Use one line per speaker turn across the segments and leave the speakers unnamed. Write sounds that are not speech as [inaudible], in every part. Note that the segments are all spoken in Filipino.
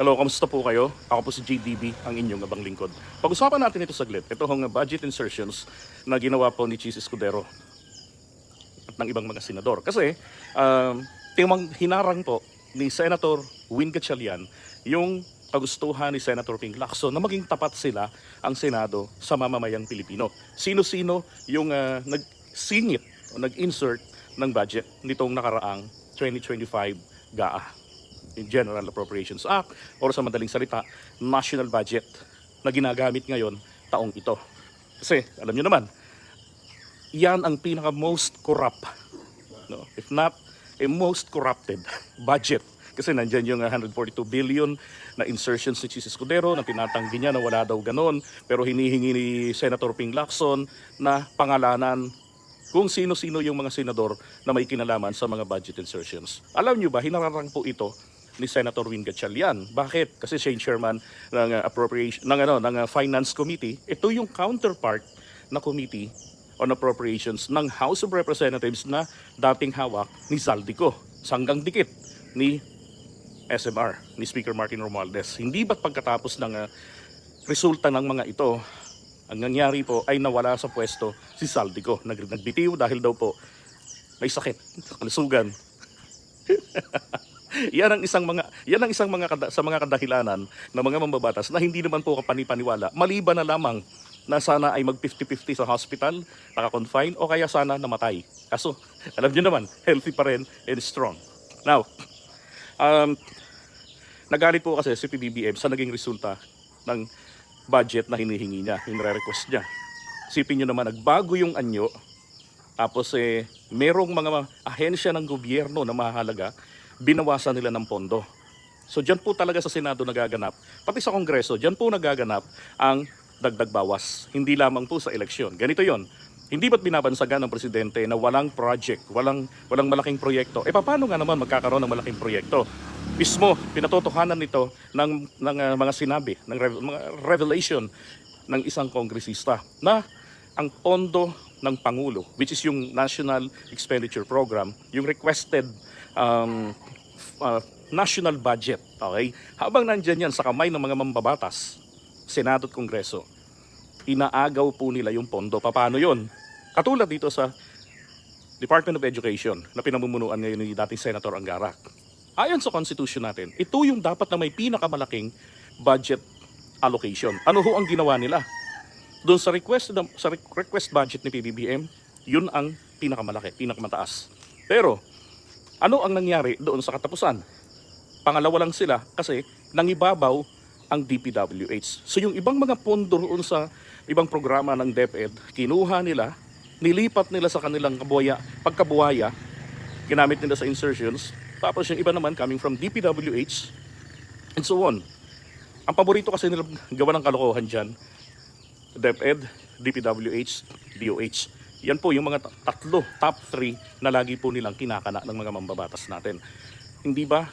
Hello, kamusta po kayo? Ako po si JDB, ang inyong abang lingkod. Pag-usapan natin ito saglit. Ito hong budget insertions na ginawa po ni Cheese Escudero at ng ibang mga senador. Kasi, um, timang hinarang po ni Senator Win Gatchalian yung kagustuhan ni Senator Ping Lacson na maging tapat sila ang Senado sa mamamayang Pilipino. Sino-sino yung ah, nag-singit o nag-insert ng budget nitong nakaraang 2025 GAA General Appropriations Act or sa madaling salita, national budget na ginagamit ngayon taong ito. Kasi alam niyo naman, yan ang pinaka most corrupt, no? if not a most corrupted [laughs] budget. Kasi nandyan yung uh, 142 billion na insertions ni Chis Escudero na tinatanggi niya na wala daw ganon. Pero hinihingi ni Senator Ping Lacson na pangalanan kung sino-sino yung mga senador na may kinalaman sa mga budget insertions. Alam niyo ba, hinararang po ito ni Senator Win Gatchalian. Bakit? Kasi siya yung chairman ng uh, appropriation ng ano ng uh, Finance Committee. Ito yung counterpart na committee on appropriations ng House of Representatives na dating hawak ni Zaldico, sanggang dikit ni SMR, ni Speaker Martin Romualdez. Hindi ba't pagkatapos ng uh, resulta ng mga ito, ang nangyari po ay nawala sa pwesto si Saldico. Nag nagbitiw dahil daw po may sakit, kalusugan. [laughs] [laughs] yan ang isang mga yan ang isang mga kada, sa mga kadahilanan ng mga mambabatas na hindi naman po kapanipaniwala maliban na lamang na sana ay mag 50-50 sa hospital, naka-confine o kaya sana namatay. Kaso, [laughs] alam niyo naman, healthy pa rin and strong. Now, um, nagalit po kasi si PBBM sa naging resulta ng budget na hinihingi niya, hinire-request niya. Sipin niyo naman, nagbago yung anyo, tapos eh, merong mga ahensya ng gobyerno na mahalaga, binawasan nila ng pondo. So dyan po talaga sa Senado nagaganap, pati sa Kongreso, dyan po nagaganap ang dagdag bawas. Hindi lamang po sa eleksyon. Ganito yon. Hindi ba't binabansagan ng presidente na walang project, walang, walang malaking proyekto? E paano nga naman magkakaroon ng malaking proyekto? Mismo, pinatotohanan nito ng, ng uh, mga sinabi, ng rev- mga revelation ng isang kongresista na ang pondo ng Pangulo, which is yung National Expenditure Program, yung requested um, uh, national budget, okay? Habang nandyan yan sa kamay ng mga mambabatas, Senado at Kongreso, inaagaw po nila yung pondo. Paano yon? Katulad dito sa Department of Education na pinamumunuan ngayon ni dating Senator Angara. Ayon sa Constitution natin, ito yung dapat na may pinakamalaking budget allocation. Ano ho ang ginawa nila? Doon sa request sa request budget ni PBBM, yun ang pinakamalaki, pinakamataas. Pero ano ang nangyari doon sa katapusan? Pangalawa lang sila kasi nangibabaw ang DPWH. So yung ibang mga pondo roon sa ibang programa ng DepEd, kinuha nila, nilipat nila sa kanilang kabuhaya, pagkabuhaya, ginamit nila sa insertions, tapos yung iba naman coming from DPWH, and so on. Ang paborito kasi nila gawa ng kalokohan dyan, DepEd, DPWH, DOH. Yan po yung mga ta- tatlo, top 3 na lagi po nilang kinakana ng mga mambabatas natin. Hindi ba?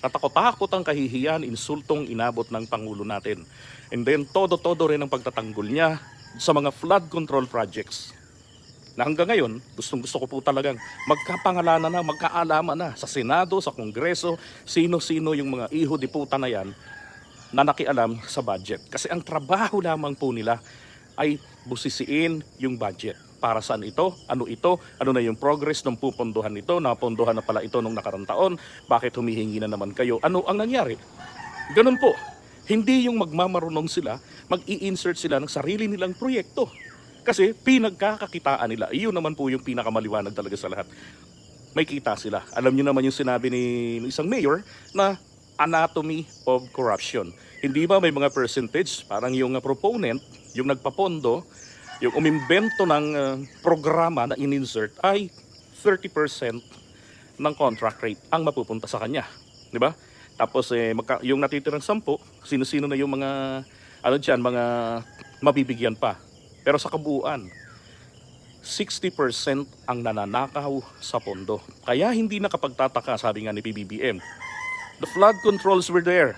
Katakot-takot ang kahihiyan, insultong inabot ng Pangulo natin. And then, todo-todo rin ang pagtatanggol niya sa mga flood control projects. Na hanggang ngayon, gustong gusto ko po talagang magkapangalanan na, magkaalaman na sa Senado, sa Kongreso, sino-sino yung mga iho di puta na yan na nakialam sa budget. Kasi ang trabaho lamang po nila ay busisiin yung budget. Para saan ito? Ano ito? Ano na yung progress ng pupondohan nito? Napondohan na pala ito nung nakarang taon? Bakit humihingi na naman kayo? Ano ang nangyari? Ganun po. Hindi yung magmamarunong sila, mag-i-insert sila ng sarili nilang proyekto. Kasi pinagkakakitaan nila. Iyon naman po yung pinakamaliwanag talaga sa lahat. May kita sila. Alam niyo naman yung sinabi ni ng isang mayor na anatomy of corruption. Hindi ba may mga percentage, parang yung uh, proponent, yung nagpapondo, yung umimbento ng uh, programa na in-insert ay 30% ng contract rate ang mapupunta sa kanya. Di ba? Tapos eh, magka, yung natitirang 10, sino-sino na yung mga, ano dyan, mga mabibigyan pa. Pero sa kabuuan, 60% ang nananakaw sa pondo. Kaya hindi nakapagtataka, sabi nga ni PBBM, The flood controls were there,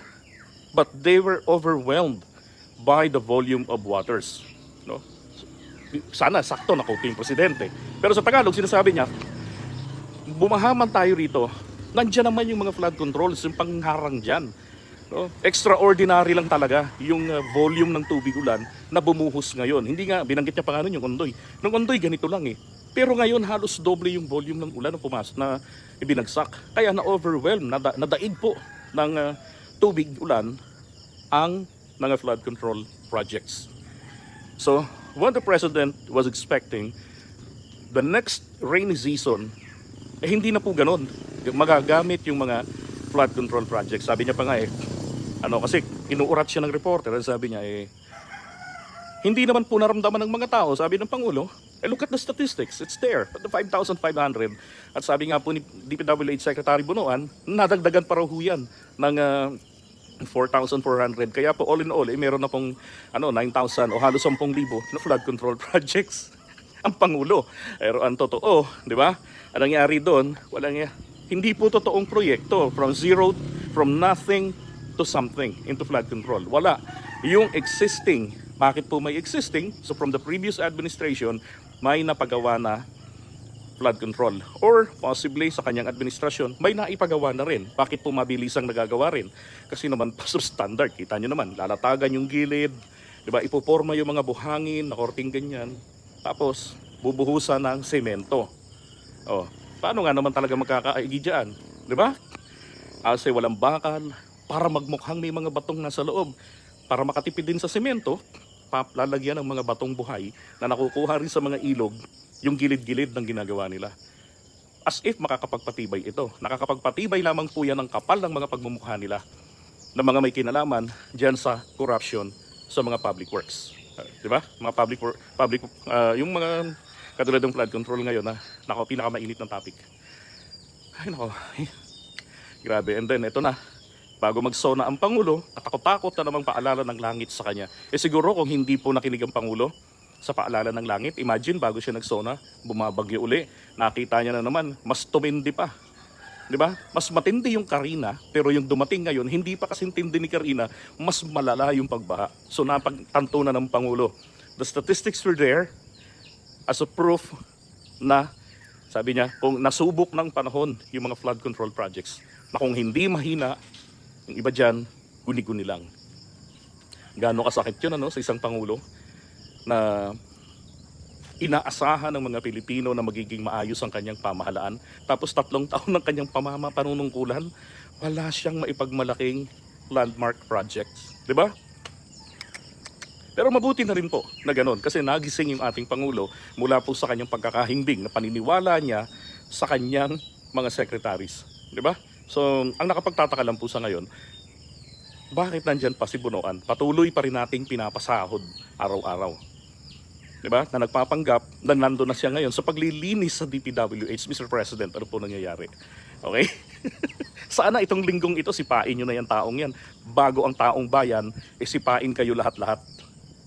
but they were overwhelmed by the volume of waters. No? Sana sakto na yung presidente. Pero sa Tagalog, sinasabi niya, bumahaman tayo rito, nandiyan naman yung mga flood controls, yung pangharang dyan. No? Extraordinary lang talaga yung uh, volume ng tubig ulan na bumuhos ngayon. Hindi nga, binanggit niya pa nga nun yung Ondoy. Nung Ondoy, ganito lang eh. Pero ngayon, halos doble yung volume ng ulan na pumasok na ibinagsak. Kaya na-overwhelm, nada, nadaig po ng uh, tubig ulan ang mga flood control projects. So, what the President was expecting, the next rainy season, eh hindi na po ganun. Magagamit yung mga flood control projects. Sabi niya pa nga eh, ano kasi inuurat siya ng reporter, sabi niya eh, hindi naman po naramdaman ng mga tao, sabi ng Pangulo, eh look at the statistics, it's there, the 5,500. At sabi nga po ni DPWH Secretary Bunuan, nadagdagan pa raw ho yan ng ah, 4,400. Kaya po all in all, eh, meron na pong ano, 9,000 o halos 10,000 na flood control [laughs] projects ang Pangulo. Pero ang totoo, di ba? Ang nangyari doon, walang hindi po totoong proyekto from zero, from nothing to something into flood control. Wala. Yung existing, bakit po may existing? So from the previous administration, may napagawa na flood control. Or possibly sa kanyang administrasyon, may naipagawa na rin. Bakit po mabilis ang nagagawa rin? Kasi naman [laughs] pa standard, kita nyo naman, lalatagan yung gilid, di ba? ipoporma yung mga buhangin, nakorting ganyan. Tapos, bubuhusan ng semento. Oh, paano nga naman talaga magkakaigi dyan? Di ba? Kasi walang bakal, para magmukhang may mga batong nasa loob. Para makatipid din sa semento, pap, lalagyan ng mga batong buhay na nakukuha rin sa mga ilog yung gilid-gilid ng ginagawa nila. As if makakapagpatibay ito. Nakakapagpatibay lamang po yan ng kapal ng mga pagmumukha nila ng mga may kinalaman dyan sa corruption sa mga public works. Uh, di ba? Mga public, wor- public uh, yung mga katulad ng flood control ngayon na nako pinakamainit ng topic. Ay nako. Grabe. And then ito na. Bago magsona ang Pangulo, natakot-takot na namang paalala ng langit sa kanya. Eh siguro kung hindi po nakinig ang Pangulo sa paalala ng langit, imagine bago siya nagsona, bumabagyo uli. Nakita niya na naman, mas tumindi pa. Di ba? Mas matindi yung Karina, pero yung dumating ngayon, hindi pa kasi tindi ni Karina, mas malala yung pagbaha. So napagtanto na ng Pangulo. The statistics were there as a proof na sabi niya, kung nasubok ng panahon yung mga flood control projects, na kung hindi mahina, yung iba dyan, guni-guni lang. Gaano kasakit yun ano, sa isang Pangulo na inaasahan ng mga Pilipino na magiging maayos ang kanyang pamahalaan. Tapos tatlong taon ng kanyang pamama panunungkulan, wala siyang maipagmalaking landmark projects. Ba? Pero mabuti na rin po na ganun kasi nagising yung ating Pangulo mula po sa kanyang pagkakahimbing na paniniwala niya sa kanyang mga secretaries. Ba? So, ang nakapagtataka lang po sa ngayon, bakit nandyan pa si Bunoan? Patuloy pa rin nating pinapasahod araw-araw. Di ba? Na nagpapanggap na nando na siya ngayon sa paglilinis sa DPWH, Mr. President. Ano po nangyayari? Okay? [laughs] Sana itong linggong ito, sipain nyo na yan taong yan. Bago ang taong bayan, eh sipain kayo lahat-lahat.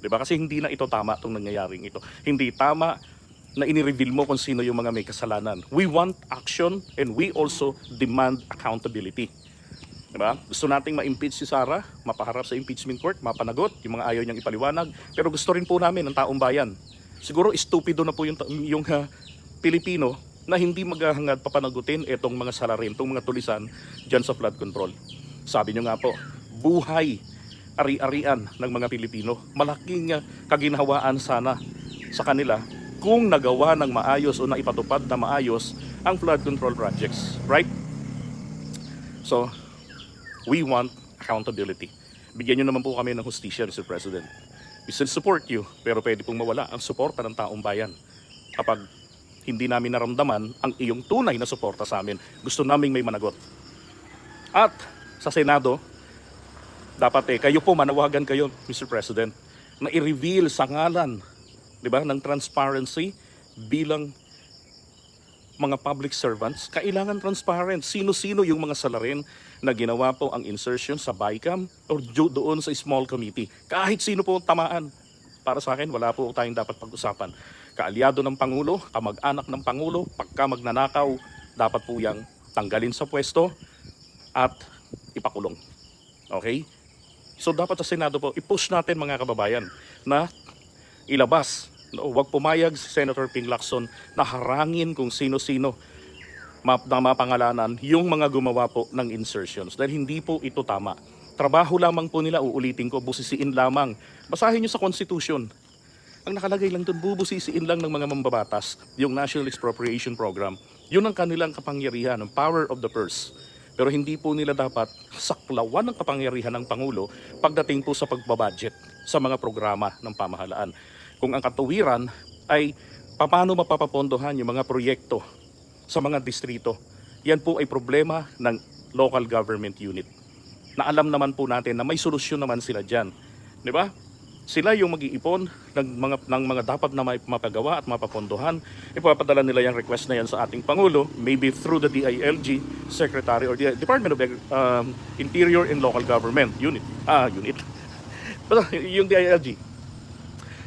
Di ba? Kasi hindi na ito tama itong nangyayaring ito. Hindi tama na ini-reveal mo kung sino yung mga may kasalanan. We want action and we also demand accountability. Diba? Gusto nating ma-impeach si Sara, mapaharap sa impeachment court, mapanagot, yung mga ayaw niyang ipaliwanag. Pero gusto rin po namin ng taong bayan. Siguro estupido na po yung, yung ha, Pilipino na hindi maghahangad papanagutin itong mga salarin, itong mga tulisan dyan sa flood control. Sabi niyo nga po, buhay, ari-arian ng mga Pilipino. Malaking kaginhawaan sana sa kanila kung nagawa ng maayos o naipatupad na maayos ang flood control projects. Right? So, we want accountability. Bigyan nyo naman po kami ng hustisya, Mr. President. We still support you, pero pwede pong mawala ang suporta ng taong bayan. Kapag hindi namin naramdaman ang iyong tunay na suporta sa amin, gusto naming may managot. At sa Senado, dapat eh, kayo po manawagan kayo, Mr. President, na i-reveal sa ngalan, di ba, ng transparency bilang mga public servants, kailangan transparent. Sino-sino yung mga salarin na ginawa po ang insertion sa BICAM or do- doon sa small committee. Kahit sino po ang tamaan. Para sa akin, wala po tayong dapat pag-usapan. Kaalyado ng Pangulo, kamag-anak ng Pangulo, pagka magnanakaw, dapat po yang tanggalin sa pwesto at ipakulong. Okay? So dapat sa Senado po, i-push natin mga kababayan na ilabas. No, wag pumayag si Senator Ping Lacson na harangin kung sino-sino map na mapangalanan yung mga gumawa po ng insertions dahil hindi po ito tama. trabaho lamang po nila, uulitin ko, busisiin lamang. Basahin nyo sa Constitution. Ang nakalagay lang doon, bubusisiin lang ng mga mambabatas, yung National Expropriation Program. Yun ang kanilang kapangyarihan, ang power of the purse. Pero hindi po nila dapat saklawan ng kapangyarihan ng Pangulo pagdating po sa pagbabudget sa mga programa ng pamahalaan. Kung ang katuwiran ay paano mapapapondohan yung mga proyekto sa mga distrito, yan po ay problema ng local government unit. Na alam naman po natin na may solusyon naman sila dyan. Di ba? Sila yung mag-iipon ng mga, ng mga dapat na mapagawa at mapapondohan. Ipapadala nila yung request na yan sa ating Pangulo, maybe through the DILG Secretary or the Department of um, Interior and Local Government Unit. Ah, unit. [laughs] Yung DILG.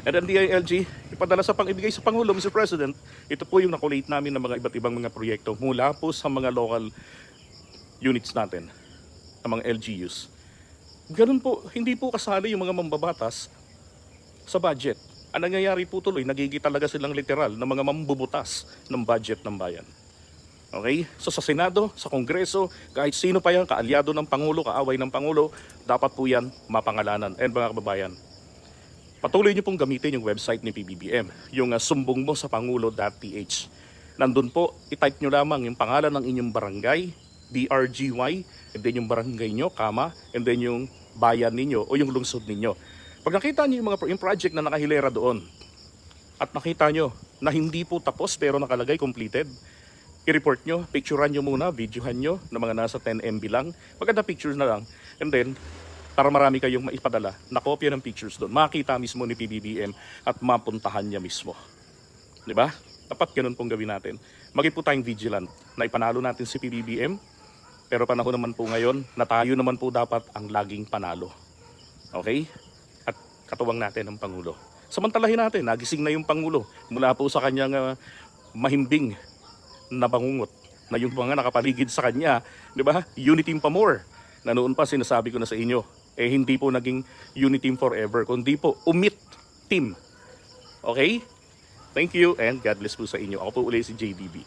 And then DILG, ipadala sa pang-ibigay sa Pangulo, Mr. President, ito po yung nakulate namin ng mga iba't ibang mga proyekto mula po sa mga local units natin, ng mga LGUs. Ganun po, hindi po kasali yung mga mambabatas sa budget. Ang nangyayari po tuloy, nagigi talaga silang literal na mga mambubutas ng budget ng bayan. Okay? So sa Senado, sa Kongreso, kahit sino pa yan, kaalyado ng Pangulo, kaaway ng Pangulo, dapat po yan mapangalanan. And mga kababayan, patuloy niyo pong gamitin yung website ni PBBM, yung uh, sumbong mo sa pangulo.ph. Nandun po, itype nyo lamang yung pangalan ng inyong barangay, BRGY, and then yung barangay nyo, kama, and then yung bayan ninyo o yung lungsod ninyo. Pag nakita niyo yung mga yung project na nakahilera doon, at nakita nyo na hindi po tapos pero nakalagay completed, i-report nyo, picturean nyo muna, videohan nyo na mga nasa 10 MB lang. Maganda pictures na lang. And then, para marami kayong maipadala na kopya ng pictures doon. Makita mismo ni PBBM at mapuntahan niya mismo. Di ba? Dapat ganun pong gawin natin. Maging po tayong vigilant na ipanalo natin si PBBM. Pero panahon naman po ngayon na tayo naman po dapat ang laging panalo. Okay? At katuwang natin ang Pangulo. Samantalahin natin, nagising na yung Pangulo mula po sa kanyang ah, mahimbing na bangungot na yung mga nakapaligid sa kanya, di ba? Unity pa more. Na noon pa sinasabi ko na sa inyo, eh hindi po naging unity forever, kundi po umit team. Okay? Thank you and God bless po sa inyo. Ako po ulit si JDB.